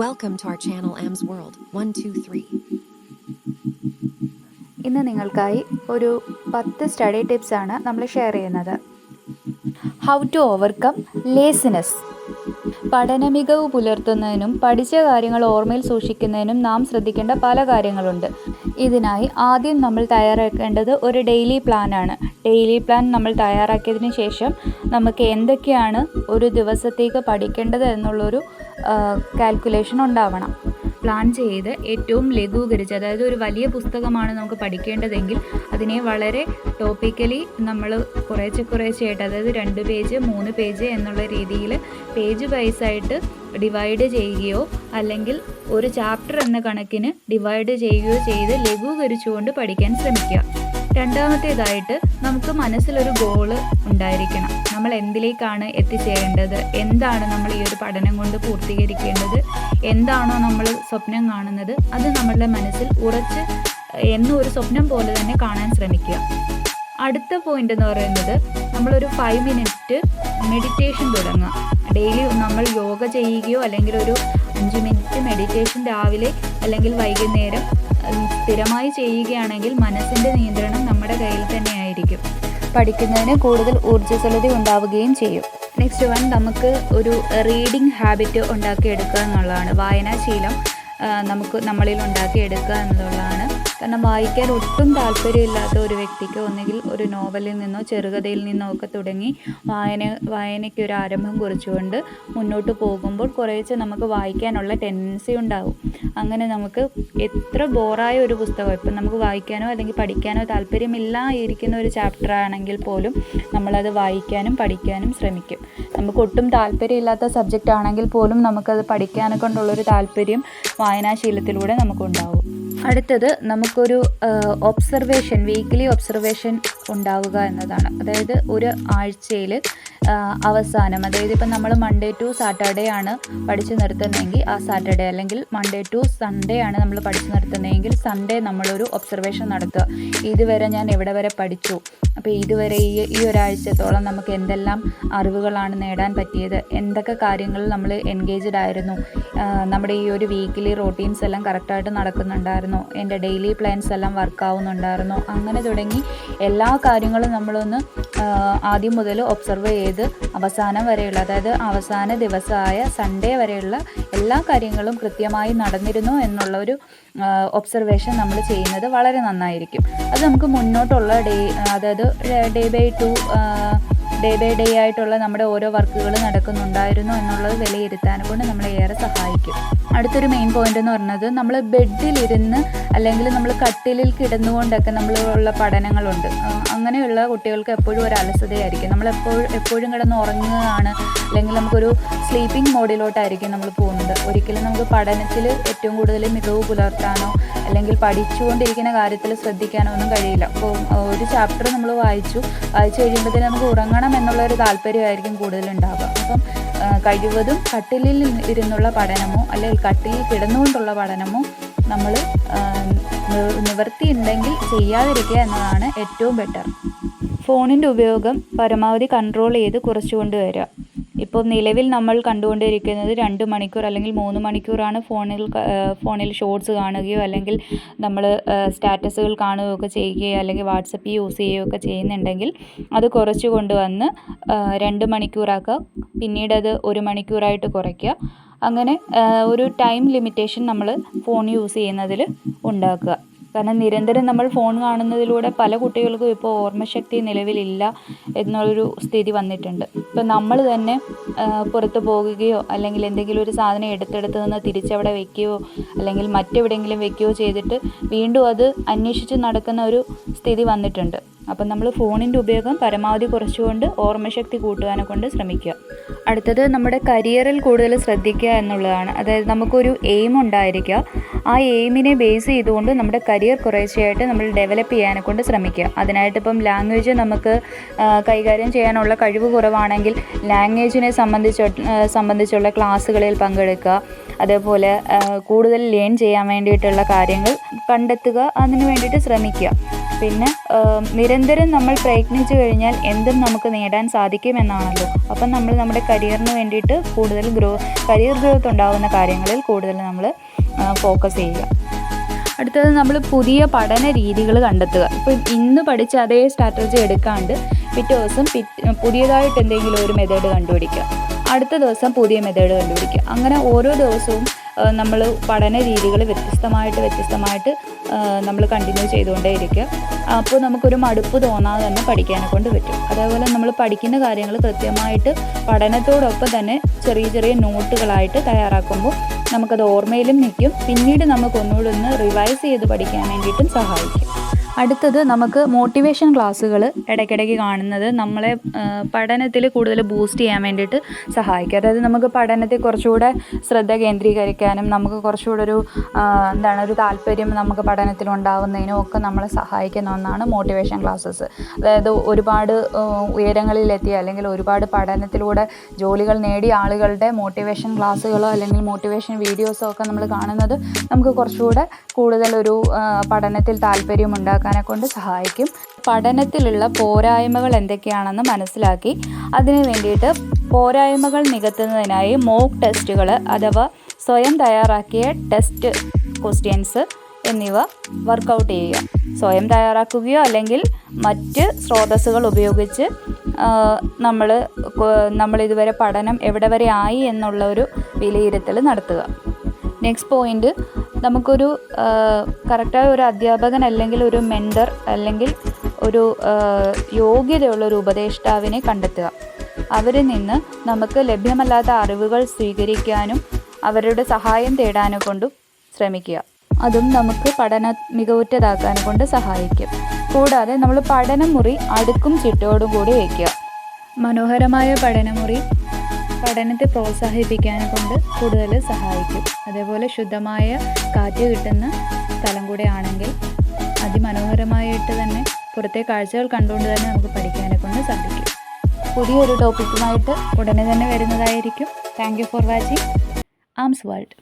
Welcome to our channel Am's World 123. ഇന്ന് നിങ്ങൾക്കായി ഒരു പത്ത് സ്റ്റഡി ടിപ്സ് ആണ് നമ്മൾ ഷെയർ ചെയ്യുന്നത്. ഹൗ ടു ഓവർകം ലേസിനെസ് പഠന മികവ് പുലർത്തുന്നതിനും പഠിച്ച കാര്യങ്ങൾ ഓർമ്മയിൽ സൂക്ഷിക്കുന്നതിനും നാം ശ്രദ്ധിക്കേണ്ട പല കാര്യങ്ങളുണ്ട്. ഇതിനായി ആദ്യം നമ്മൾ തയ്യാറാക്കേണ്ടത് ഒരു ഡെയിലി പ്ലാനാണ് ഡെയിലി പ്ലാൻ നമ്മൾ തയ്യാറാക്കിയതിന് ശേഷം നമുക്ക് എന്തൊക്കെയാണ് ഒരു ദിവസത്തേക്ക് പഠിക്കേണ്ടത് എന്നുള്ളൊരു കാൽക്കുലേഷൻ ഉണ്ടാവണം. പ്ലാൻ ചെയ്ത് ഏറ്റവും ലഘൂകരിച്ച് അതായത് ഒരു വലിയ പുസ്തകമാണ് നമുക്ക് പഠിക്കേണ്ടതെങ്കിൽ അതിനെ വളരെ ടോപ്പിക്കലി നമ്മൾ കുറേശ്ശെ കുറേശ്ശെയായിട്ട് അതായത് രണ്ട് പേജ് മൂന്ന് പേജ് എന്നുള്ള രീതിയിൽ പേജ് വൈസ് ആയിട്ട് ഡിവൈഡ് ചെയ്യുകയോ അല്ലെങ്കിൽ ഒരു ചാപ്റ്റർ എന്ന കണക്കിന് ഡിവൈഡ് ചെയ്യുകയോ ചെയ്ത് ലഘൂകരിച്ചുകൊണ്ട് പഠിക്കാൻ ശ്രമിക്കുക. രണ്ടാമത്തേതായിട്ട് നമുക്ക് മനസ്സിലൊരു ഗോൾ ഉണ്ടായിരിക്കണം. നമ്മൾ എന്തിലേക്കാണ് എത്തിച്ചേരേണ്ടത്? എന്താണ് നമ്മൾ ഈ ഒരു പഠനം കൊണ്ട് പൂർത്തീകരിക്കേണ്ടത്? എന്താണോ നമ്മൾ സ്വപ്നം കാണുന്നത്? അത് നമ്മളുടെ മനസ്സിൽ ഉറച്ച് എന്നും ഒരു സ്വപ്നം പോലെ തന്നെ കാണാൻ ശ്രമിക്കുക. അടുത്ത പോയിന്റ് എന്ന് പറയുന്നത് നമ്മളൊരു ഫൈവ് മിനിറ്റ് മെഡിറ്റേഷൻ തുടങ്ങുക. ഡെയിലി നമ്മൾ യോഗ ചെയ്യുകയോ അല്ലെങ്കിൽ ഒരു അഞ്ച് മിനിറ്റ് മെഡിറ്റേഷൻ രാവിലെ അല്ലെങ്കിൽ വൈകുന്നേരം സ്ഥിരമായി ചെയ്യുകയാണെങ്കിൽ മനസ്സിന്റെ നിയന്ത്രണം നമ്മുടെ കയ്യിൽ തന്നെ ആയിരിക്കും. പഠിക്കുന്നതിന് കൂടുതൽ ഊർജസ്വലത ഉണ്ടാവുകയും ചെയ്യും. നെക്സ്റ്റ് വൺ നമുക്ക് ഒരു റീഡിംഗ് ഹാബിറ്റ് ഉണ്ടാക്കിയെടുക്കുക എന്നുള്ളതാണ്. വായനാശീലം നമുക്ക് നമ്മളിൽ ഉണ്ടാക്കിയെടുക്കുക എന്നുള്ളതാണ്. കാരണം വായിക്കാൻ ഒട്ടും താല്പര്യമില്ലാത്ത ഒരു വ്യക്തിക്ക് ഒന്നുകിൽ ഒരു നോവലിൽ നിന്നോ ചെറുകഥയിൽ നിന്നോ ഒക്കെ തുടങ്ങി വായന വായനയ്ക്ക് ഒരു ആരംഭം കുറിച്ചുകൊണ്ട് മുന്നോട്ട് പോകുമ്പോൾ കുറേശ്ശെ നമുക്ക് വായിക്കാനുള്ള ടെൻഡൻസി ഉണ്ടാകും അങ്ങനെ നമുക്ക് എത്ര ബോറായ ഒരു പുസ്തകം ഇപ്പം നമുക്ക് വായിക്കാനോ അല്ലെങ്കിൽ പഠിക്കാനോ താല്പര്യമില്ല ഇരിക്കുന്ന ഒരു ചാപ്റ്റർ ആണെങ്കിൽ പോലും നമ്മളത് വായിക്കാനും പഠിക്കാനും ശ്രമിക്കും. നമുക്ക് ഒട്ടും താല്പര്യമില്ലാത്ത സബ്ജക്റ്റ് ആണെങ്കിൽ പോലും നമുക്കത് പഠിക്കാനൊക്കെ കൊണ്ടുള്ളൊരു താല്പര്യം വായനാശീലത്തിലൂടെ നമുക്കുണ്ടാവും. അടുത്തത് നമുക്കൊരു ഒബ്സർവേഷൻ വീക്കിലി ഒബ്സർവേഷൻ ഉണ്ടാവുക എന്നതാണ്. അതായത് ഒരു ആഴ്ചയിൽ അവസാനം അതായത് ഇപ്പം നമ്മൾ മൺഡേ ടു സാറ്റർഡേ ആണ് പഠിച്ചു നിർത്തുന്നതെങ്കിൽ ആ സാറ്റർഡേ അല്ലെങ്കിൽ മൺഡേ ടു സൺഡേ ആണ് നമ്മൾ പഠിച്ചു നിർത്തുന്നതെങ്കിൽ സൺഡേ നമ്മളൊരു ഒബ്സർവേഷൻ നടത്തുക. ഇതുവരെ ഞാൻ എവിടെ വരെ പഠിച്ചു? അപ്പോൾ ഇതുവരെ ഈ ഈ ഒരാഴ്ചത്തോളം നമുക്ക് എന്തെല്ലാം അറിവുകളാണ് നേടാൻ പറ്റിയത്? എന്തൊക്കെ കാര്യങ്ങൾ നമ്മൾ എൻഗേജ്ഡ് ആയിരുന്നു? നമ്മുടെ ഈ ഒരു വീക്കിലി റൊട്ടീൻസ് എല്ലാം കറക്റ്റായിട്ട് നടക്കുന്നുണ്ടായിരുന്നു? എന്റെ ഡെയിലി പ്ലാൻസ് എല്ലാം വർക്ക് ആവുന്നുണ്ടായിരുന്നു? അങ്ങനെ തുടങ്ങി എല്ലാ കാര്യങ്ങളും നമ്മളൊന്ന് ആദ്യം മുതൽ ഒബ്സർവ് ചെയ്ത് അവസാനം വരെയുള്ള അതായത് അവസാന ദിവസമായ സൺഡേ വരെയുള്ള എല്ലാ കാര്യങ്ങളും കൃത്യമായി നടന്നിരുന്നു എന്നുള്ള ഒരു ഒബ്സർവേഷൻ നമ്മൾ ചെയ്യുന്നത് വളരെ നന്നായിരിക്കും. അത് നമുക്ക് മുന്നോട്ടുള്ള ഡേ അതായത് day by to day by day ആയിട്ടുള്ള നമ്മുടെ ഓരോ വർക്കുകൾ നടക്കുന്നുണ്ടായിരുന്നു എന്നുള്ളത് വിലയിരുത്താൻ കൊണ്ട് നമ്മളെ ഏറെ സഹായിക്കും. അടുത്തൊരു മെയിൻ പോയിന്റ് എന്ന് പറഞ്ഞത് നമ്മൾ ബെഡിലിരുന്ന് അല്ലെങ്കിൽ നമ്മൾ കട്ടിലിൽ കിടന്നുകൊണ്ടൊക്കെ നമ്മൾ ഉള്ള പഠനങ്ങളുണ്ട് അങ്ങനെയുള്ള കുട്ടികൾക്ക് എപ്പോഴും ഒരു അലസതയായിരിക്കും. നമ്മൾ എപ്പോഴും എപ്പോഴും കിടന്ന് ഉറങ്ങുകയാണ് അല്ലെങ്കിൽ നമുക്കൊരു സ്ലീപ്പിംഗ് മോഡിലോട്ടായിരിക്കും നമ്മൾ പോകുന്നത്. ഒരിക്കലും നമുക്ക് പഠനത്തിൽ ഏറ്റവും കൂടുതൽ മികവ് പുലർത്താനോ അല്ലെങ്കിൽ പഠിച്ചുകൊണ്ടിരിക്കുന്ന കാര്യത്തിൽ ശ്രദ്ധിക്കാനൊന്നും കഴിയില്ല. അപ്പോൾ ഒരു ചാപ്റ്റർ നമ്മൾ വായിച്ചു. വായിച്ചു കഴിയുമ്പോഴത്തേനും നമുക്ക് ഉറങ്ങണം എന്നുള്ള ഒരു താല്പര്യമായിരിക്കും കൂടുതലുണ്ടാവുക. അപ്പം കഴിവതും കട്ടിലിൽ ഇരുന്നുള്ള പഠനമോ അല്ലെങ്കിൽ കട്ടിലിൽ കിടന്നുകൊണ്ടുള്ള പഠനമോ നമ്മൾ നിവൃത്തി ഉണ്ടെങ്കിൽ ചെയ്യാതിരിക്കുക എന്നതാണ് ഏറ്റവും ബെറ്റർ ഫോണിന്റെ ഉപയോഗം പരമാവധി കൺട്രോൾ ചെയ്ത് കുറച്ചുകൊണ്ട് വരിക. ഇപ്പോൾ നിലവിൽ നമ്മൾ കണ്ടുകൊണ്ടിരിക്കുന്നത് രണ്ട് മണിക്കൂർ അല്ലെങ്കിൽ മൂന്ന് മണിക്കൂറാണ് ഫോണിൽ ഫോണിൽ ഷോർട്സ് കാണുകയോ അല്ലെങ്കിൽ നമ്മൾ സ്റ്റാറ്റസുകൾ കാണുകയോ ഒക്കെ ചെയ്യുകയോ അല്ലെങ്കിൽ വാട്സപ്പ് യൂസ് ചെയ്യുകയോ ഒക്കെ ചെയ്യുന്നുണ്ടെങ്കിൽ അത് കുറച്ച് കൊണ്ടുവന്ന് രണ്ട് മണിക്കൂറാക്കുക. പിന്നീട് അത് ഒരു മണിക്കൂറായിട്ട് കുറയ്ക്കുക. അങ്ങനെ ഒരു ടൈം ലിമിറ്റേഷൻ നമ്മൾ ഫോൺ യൂസ് ചെയ്യുന്നതിൽ ഉണ്ടാക്കുക. കാരണം നിരന്തരം നമ്മൾ ഫോൺ കാണുന്നതിലൂടെ പല കുട്ടികൾക്കും ഇപ്പോൾ ഓർമ്മശക്തി നിലവിലില്ല എന്നുള്ളൊരു സ്ഥിതി വന്നിട്ടുണ്ട്. ഇപ്പം നമ്മൾ തന്നെ പുറത്ത് പോകുകയോ അല്ലെങ്കിൽ എന്തെങ്കിലും ഒരു സാധനം എടുത്തെടുത്ത് നിന്ന് തിരിച്ചവിടെ വെക്കുകയോ അല്ലെങ്കിൽ മറ്റെവിടെയെങ്കിലും വെക്കുകയോ ചെയ്തിട്ട് വീണ്ടും അത് അന്വേഷിച്ച് നടക്കുന്ന ഒരു സ്ഥിതി വന്നിട്ടുണ്ട്. അപ്പം നമ്മൾ ഫോണിന്റെ ഉപയോഗം പരമാവധി കുറച്ചുകൊണ്ട് ഓർമ്മശക്തി കൂട്ടുവാനെ കൊണ്ട് ശ്രമിക്കുക. അടുത്തത് നമ്മുടെ കരിയറിൽ കൂടുതൽ ശ്രദ്ധിക്കുക എന്നുള്ളതാണ്. അതായത് നമുക്കൊരു എയിം ഉണ്ടായിരിക്കുക. ആ എയിമിനെ ബേസ് ചെയ്തുകൊണ്ട് നമ്മുടെ കരിയർ കുറേശ്ശെയായിട്ട് നമ്മൾ ഡെവലപ്പ് ചെയ്യാനെ കൊണ്ട് ശ്രമിക്കുക. അതിനായിട്ട് ഇപ്പം ലാംഗ്വേജ് നമുക്ക് കൈകാര്യം ചെയ്യാനുള്ള കഴിവ് കുറവാണെങ്കിൽ ലാംഗ്വേജിനെ സംബന്ധിച്ച സംബന്ധിച്ചുള്ള ക്ലാസ്സുകളിൽ പങ്കെടുക്കുക. അതേപോലെ കൂടുതൽ ലേൺ ചെയ്യാൻ വേണ്ടിയിട്ടുള്ള കാര്യങ്ങൾ കണ്ടെത്തുക. അതിന് വേണ്ടിയിട്ട് ശ്രമിക്കുക. പിന്നെ നിരന്തരം നമ്മൾ പ്രയത്നിച്ചു കഴിഞ്ഞാൽ എന്തും നമുക്ക് നേടാൻ സാധിക്കുമെന്നാണല്ലോ അപ്പം നമ്മൾ നമ്മുടെ കരിയറിന് വേണ്ടിയിട്ട് കൂടുതൽ ഗ്രോ കരിയർ ഗ്രോത്ത് ഉണ്ടാകുന്ന കാര്യങ്ങളിൽ കൂടുതൽ നമ്മൾ ഫോക്കസ് ചെയ്യുക. അടുത്തത് നമ്മൾ പുതിയ പഠന രീതികൾ കണ്ടെത്തുക. ഇപ്പം ഇന്ന് പഠിച്ച അതേ സ്ട്രാറ്റജി എടുക്കാണ്ട് പിറ്റേ ദിവസം പുതിയതായിട്ട് എന്തെങ്കിലും ഒരു മെത്തേഡ് കണ്ടുപിടിക്കുക. അടുത്ത ദിവസം പുതിയ മെത്തേഡ് കണ്ടുപിടിക്കുക. അങ്ങനെ ഓരോ ദിവസവും നമ്മൾ പഠന രീതികൾ വ്യത്യസ്തമായിട്ട് വ്യത്യസ്തമായിട്ട് നമ്മൾ കണ്ടിന്യൂ ചെയ്തുകൊണ്ടേ ഇരിക്കുക അപ്പോൾ നമുക്കൊരു മടുപ്പ് തോന്നാതെ തന്നെ പഠിക്കാനെ കൊണ്ട് പറ്റും. അതേപോലെ നമ്മൾ പഠിക്കുന്ന കാര്യങ്ങൾ കൃത്യമായിട്ട് പഠനത്തോടൊപ്പം തന്നെ ചെറിയ ചെറിയ നോട്ടുകളായിട്ട് തയ്യാറാക്കുമ്പോൾ നമുക്കത് ഓർമ്മയിലും നിൽക്കും. പിന്നീട് നമുക്ക് ഒന്നുകൂടി ഒന്ന് റിവൈസ് ചെയ്ത് പഠിക്കാൻ വേണ്ടിയിട്ടും സഹായിക്കും. അടുത്തത് നമുക്ക് മോട്ടിവേഷൻ ക്ലാസ്സുകൾ ഇടയ്ക്കിടയ്ക്ക് കാണുന്നത് നമ്മളെ പഠനത്തിൽ കൂടുതൽ ബൂസ്റ്റ് ചെയ്യാൻ വേണ്ടിയിട്ട് സഹായിക്കും. അതായത് നമുക്ക് പഠനത്തെ കുറച്ചുകൂടെ ശ്രദ്ധ കേന്ദ്രീകരിക്കാനും നമുക്ക് കുറച്ചുകൂടെ ഒരു എന്താണ് ഒരു താല്പര്യം നമുക്ക് പഠനത്തിൽ ഉണ്ടാകുന്നതിനും ഒക്കെ നമ്മളെ സഹായിക്കുന്ന ഒന്നാണ് മോട്ടിവേഷൻ ക്ലാസ്സസ് അതായത് ഒരുപാട് ഉയരങ്ങളിലെത്തി അല്ലെങ്കിൽ ഒരുപാട് പഠനത്തിലൂടെ ജോലികൾ നേടിയ ആളുകളുടെ മോട്ടിവേഷൻ ക്ലാസ്സുകളോ അല്ലെങ്കിൽ മോട്ടിവേഷൻ വീഡിയോസോ ഒക്കെ നമ്മൾ കാണുന്നത് നമുക്ക് കുറച്ചുകൂടെ കൂടുതലൊരു പഠനത്തിൽ താല്പര്യം ഉണ്ടാക്കാനെ കൊണ്ട് സഹായിക്കും. പഠനത്തിലുള്ള പോരായ്മകൾ എന്തൊക്കെയാണെന്ന് മനസ്സിലാക്കി. അതിനു വേണ്ടിയിട്ട് പോരായ്മകൾ നികത്തുന്നതിനായി മോക്ക് ടെസ്റ്റുകൾ അഥവാ സ്വയം തയ്യാറാക്കിയ ടെസ്റ്റ് ക്വസ്റ്റ്യൻസ് എന്നിവ വർക്കൗട്ട് ചെയ്യുക. സ്വയം തയ്യാറാക്കുകയോ അല്ലെങ്കിൽ മറ്റ് സ്രോതസ്സുകൾ ഉപയോഗിച്ച് നമ്മൾ നമ്മൾ ഇതുവരെ പഠനം എവിടെ വരെ ആയി എന്നുള്ള ഒരു വിലയിരുത്തൽ നടത്തുക. നെക്സ്റ്റ് പോയിന്റ് നമുക്കൊരു കറക്റ്റായ ഒരു അധ്യാപകൻ അല്ലെങ്കിൽ ഒരു മെൻഡർ അല്ലെങ്കിൽ ഒരു യോഗ്യതയുള്ള ഒരു ഉപദേഷ്ടാവിനെ കണ്ടെത്തുക. അവരിൽ നിന്ന് നമുക്ക് ലഭ്യമല്ലാത്ത അറിവുകൾ സ്വീകരിക്കാനും അവരുടെ സഹായം തേടാനും കൊണ്ടും ശ്രമിക്കുക. അതും നമുക്ക് പഠന മികവുറ്റതാക്കാൻ കൊണ്ട് സഹായിക്കും. കൂടാതെ നമ്മൾ പഠനമുറി അടുക്കും ചിട്ടയോടും കൂടി വയ്ക്കുക മനോഹരമായ പഠനമുറി പഠനത്തെ പ്രോത്സാഹിപ്പിക്കാൻ കൊണ്ട് കൂടുതൽ സഹായിക്കും. അതേപോലെ ശുദ്ധമായ കാറ്റ് കിട്ടുന്ന സ്ഥലം കൂടെ ആണെങ്കിൽ അതിമനോഹരമായിട്ട് തന്നെ പുറത്തെ കാഴ്ചകൾ കണ്ടുകൊണ്ട് തന്നെ നമുക്ക് പഠിക്കാനെ കൊണ്ട് സാധിക്കും. പുതിയൊരു ടോപ്പിക്കുമായിട്ട് ഉടനെ തന്നെ വരുന്നതായിരിക്കും. Thank you for watching Arms World